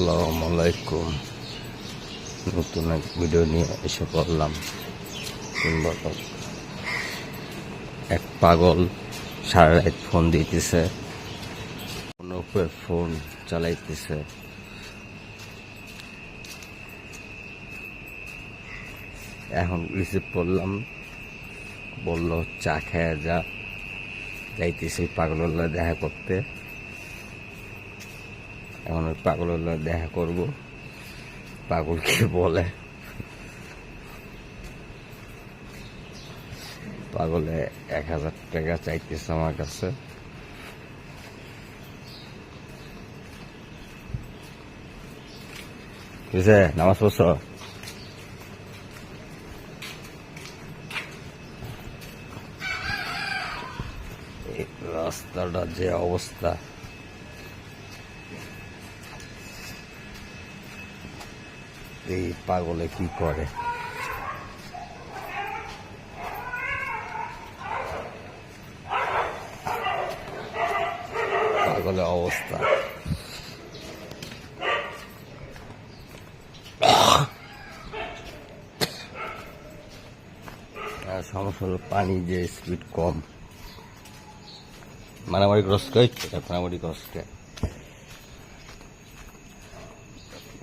আসসালামু আলাইকুম। নতুন এক ভিডিও নিয়ে এসে পড়লাম। কিংবা এক পাগল সারা রাত ফোন দিতেছে, ফোনের উপরে ফোন চালাইতেছে। এখন রিসিভ করলাম, বলল, চা খেয়ে যা। যাইতেছি পাগলের দেখা করতে। এখন ওই পাগলের দেখা করব। পাগল কি বলে। পাগলে এক হাজার টাকা চাইতেছে আমার কাছে। নামাজ পড়ছ? রাস্তাটা যে অবস্থা। এই পাগলে কি করে? পাগলের অবস্থা। সমস্যা পানি যে স্পিড কম। মারামারি ক্রস করে মারামারি ক্রস করে।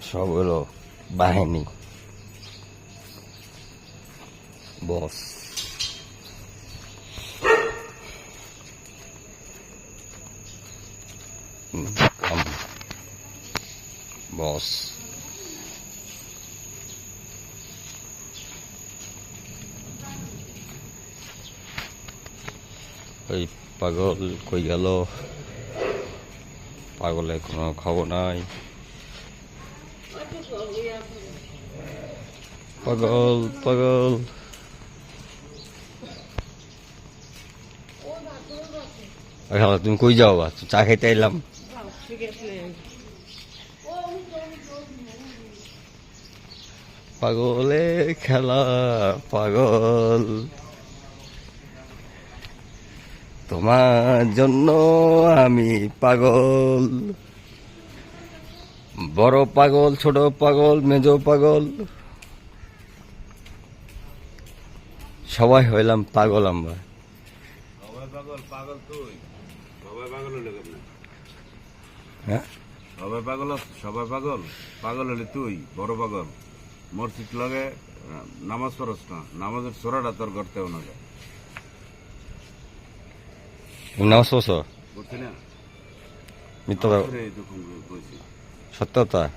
সব হলো বাহিনী বস বস ওই পাগল কই গেল পাগলে কোনো খবর নাই পাগল পাগল। তুমি কই যাও বা চা খাইতে এলাম। পাগলে খেলা, পাগল। তোমার জন্য আমি পাগল। বড় পাগল ছোট পাগল মেজো পাগল। সবাই হইলাম পাগল আমরা। সবাই পাগল সবাই হ্যাঁ? পাগল সবাই পাগল? পাগল হলে তুই বড় পাগল। মসজিদ লগে নামাজ পড়স না নামাজের সোরাটা তোর যায়। তুমি নামাজ পড়ছো? করছি না। মিথ্যা সত্যতা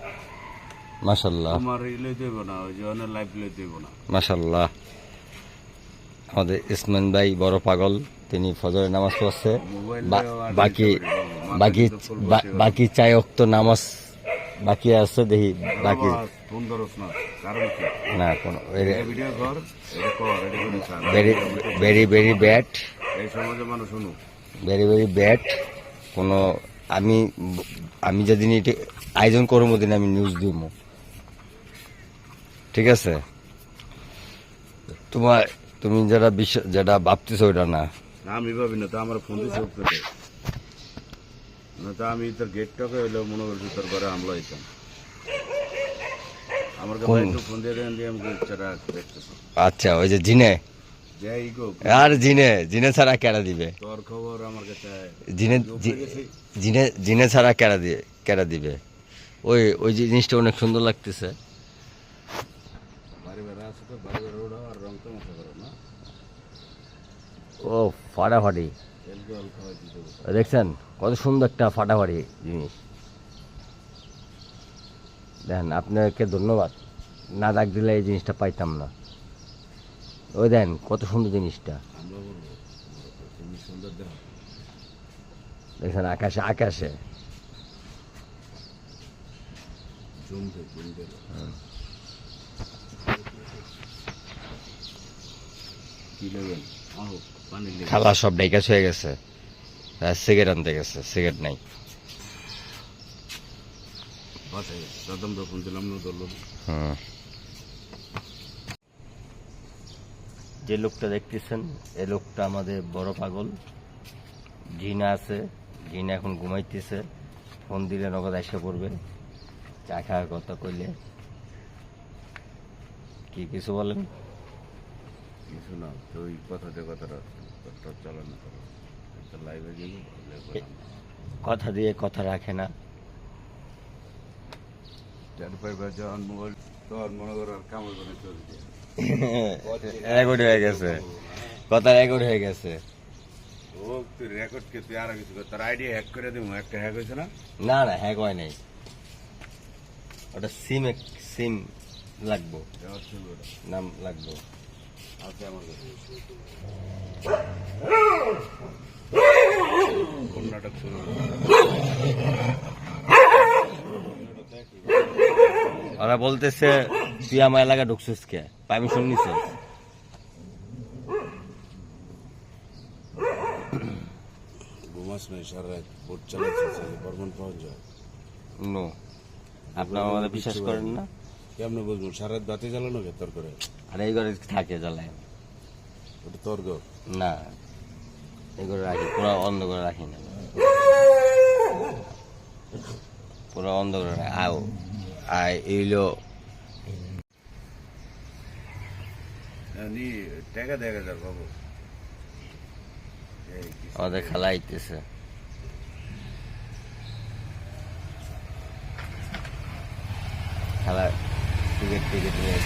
মাশাল্লাহ তোমার ই লই দেব না ওই যে অনেক লই দেব না। মাশাল্লাহ আমাদের ইসমান ভাই বড় পাগল তিনি ফজরে নামাজ পড়ছে। বাকি বাকি বাকি চাই অক্ত নামাজ বাকি আছে দেখি বাকি না কোনো। ভেরি ভেরি শুনুক। ভেরি ভেরি ব্যাড কোনো আমি আমি যেদিন এটি আয়োজন করব দিন আমি নিউজ দিব। ঠিক আছে? তোমার তুমি যেটা বিশ্ব যেটা ভাবতেছো ওটা না। আমি ভাবি না তো আমার ফোন দিয়ে চোখ না তো আমি তোর গেট টকে হইলেও মনে করছি তোর ঘরে হামলা হইতাম আমার ফোন দিয়ে আমি আচ্ছা ওই যে জিনে? আর জিনে জিনে ছাড়া কেডা দিবে? তোর খবর আমার কাছে জিনে জিনে জিনে ছাড়া কেডা দিয়ে কেডা দিবে? ওই ওই জিনিসটা অনেক সুন্দর লাগতেছে। ও ফাটাফাটি। দেখছেন? কত সুন্দর একটা ফাটাফাটি জিনিস। দেখেন আপনাকে ধন্যবাদ। না ডাক দিলে এই জিনিসটা পাইতাম না। ওই দেন কত সুন্দর জিনিসটা। আমরা বলব সুন্দর দেখছেন আকাশে আকাশে। খালা সব ডাইকাস হয়ে গেছে। সিগারেট আনতে গেছে সিগারেট নাই। বাসায় দিলাম না ধরলো হুম। যে লোকটা দেখতেছেন এ লোকটা আমাদের বড় পাগল। জিনা আছে জিনা এখন ঘুমাইতেছে ফোন দিলে নগদ এসে পড়বে। চা খাওয়ার কথা কইলে। কি কিছু বলেন? কিছু না তো ওই কথাতে কথাটা চলে না লাইভে গেলি কথা দিয়ে কথা রাখে না। চার পাইবার যখন মোবাইল তোর মনে করো আর কামড় করে চলছে রেকর্ড হয়ে গেছে। কথা রেকর্ড হয়ে গেছে। ও তুই রেকর্ড কে তুই আর কিছু তোর আইডিয়া হ্যাক করে দিব একটা হ্যাক হয়েছে না? না না হ্যাক হয় নাই। ওটা সিম সিম লাগবো। নাম লাগবো। কাছে। শুরু ওরা বলতেছে তুই আমার এলাকা ঢুকছিস কে? পারমিশন নিছিস ঘুমাস নাই সারা রাত বোট চালাচ্ছে বর্মন পাওয়া যায়। নো। আপনারা আমাদের বিশ্বাস করেন না? কেমনে বুঝব সারা রাত বাতি জ্বালানো করে? আর এই ঘরে থাকে জ্বালায়। ওটা তোর না। এই করে রাখি পুরো অন্ধ করে রাখি না। পুরো অন্ধ করে রাখি। আও আর এইলো টাকা বাবু। আমাদের খালা আইতেছে। খালা টিকিট টিকিট নিয়ে।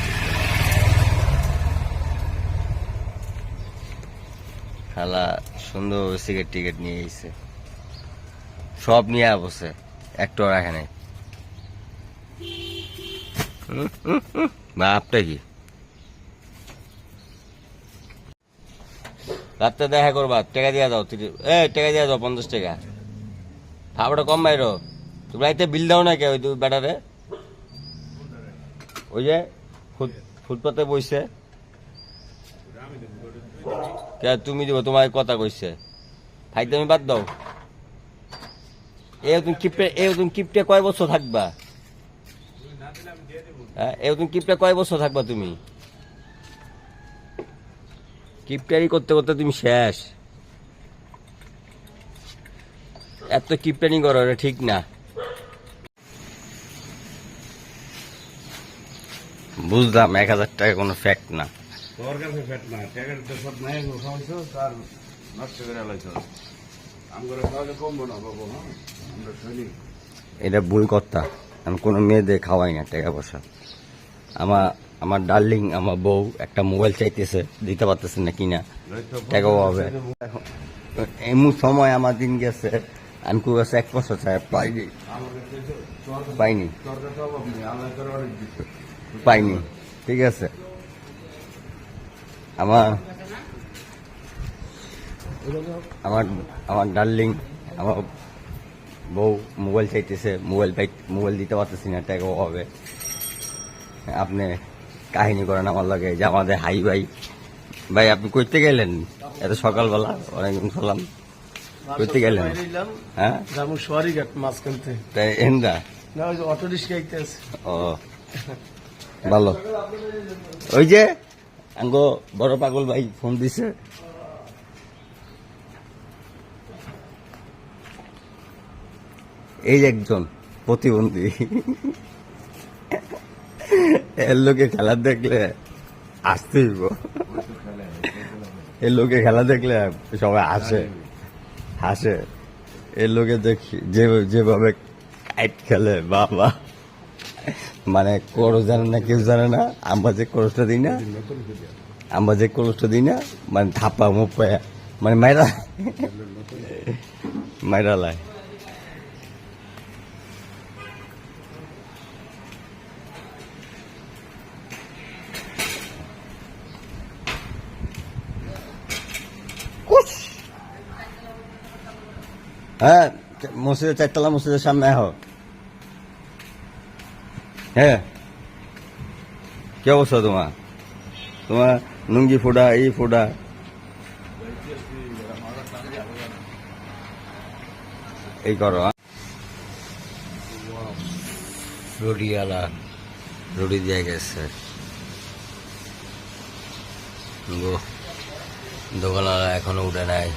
খালা সুন্দর সিগারেট টিকিট নিয়ে এসেছে সব নিয়ে বসে একটু রাখে নাই। বাপটা কি? রাত্রে দেখা করবা, টাকা দিয়া দাও এ টাকা দিয়া দাও, পঞ্চাশ টাকা। খাবারটা কম বাইরো তুমি রাইতে বিল দাও না কে ওই বেটারে ওই যে ফুটপাতে বইছে। কে, তুমি দিব তোমার কথা কইছে। ভাই তুমি বাদ দাও। এ তুমি কিপটে এ তুমি কিপটে কয় বছর থাকবা? হ্যাঁ তুমি কিপটে কয় বছর থাকবা তুমি? কিপটারি করতে করতে তুমি শেষ। এত কিপটানি করো এটা ঠিক না। বুঝলাম এক হাজার টাকা কোনো ফ্যাক্ট না। তোর কাছে ফেট না টাকার তো সব নাই খাওয়াইছো তার নষ্ট করে আলাইছো আমরা তাহলে কমবো না বাবু হ্যাঁ? আমরা এটা ভুল কথা। আমি কোনো মেয়েদের খাওয়াই না টাকা পয়সা। আমার আমার ডার্লিং আমার বউ একটা মোবাইল চাইতেছে, দিতে পারতেছে না কিনা? টাকাও হবে। এমন সময় আমার দিন গেছে আমি খুব কাছে এক বছর চাই, পাইনি। পাইনি। পাইনি, ঠিক আছে। আমার আমার আমার ডার্লিং আমার বউ মোবাইল চাইতেছে মোবাইল পাই মোবাইল দিতে পারতেছি না টাকা হবে। আপনি কাহিনী করেন আমার লাগে যে আমাদের হাই ভাই। ভাই আপনি কইতে গেলেন? এত সকালবেলা অনেকদিন সালাম করতে গেলেন? হ্যাঁ? যাব তাই এন্দা না ওই অটো রিক্সা আইতেছে ও ভালো। ওই যে আঙ্গো বড় পাগল ভাই ফোন দিছে। এই যে একজন প্রতিবন্ধী। এর লোকে খেলা দেখলে আসতে এর লোকে খেলা দেখলে সবাই হাসে। হাসে। এর লোকে দেখি যে, যেভাবে কাইট খেলে, বাবা। মানে করো জানে না, কেউ জানে না আমরা যে করসটা দিই না আমরা যে করসটা দিই না মানে থাপা মুপা মানে মাইরা মাইরা লাই। হ্যাঁ মসজিদের চারতলা, মসজিদের সামনে, আহ। হ্যাঁ। কি অবস্থা তোমার? তোমার লুঙ্গি ফোড়া, এই ফোড়া? এই করো হ্যাঁ? রুডি দিয়ে গেছে। দোকানওয়ালা এখনও উঠে নাই।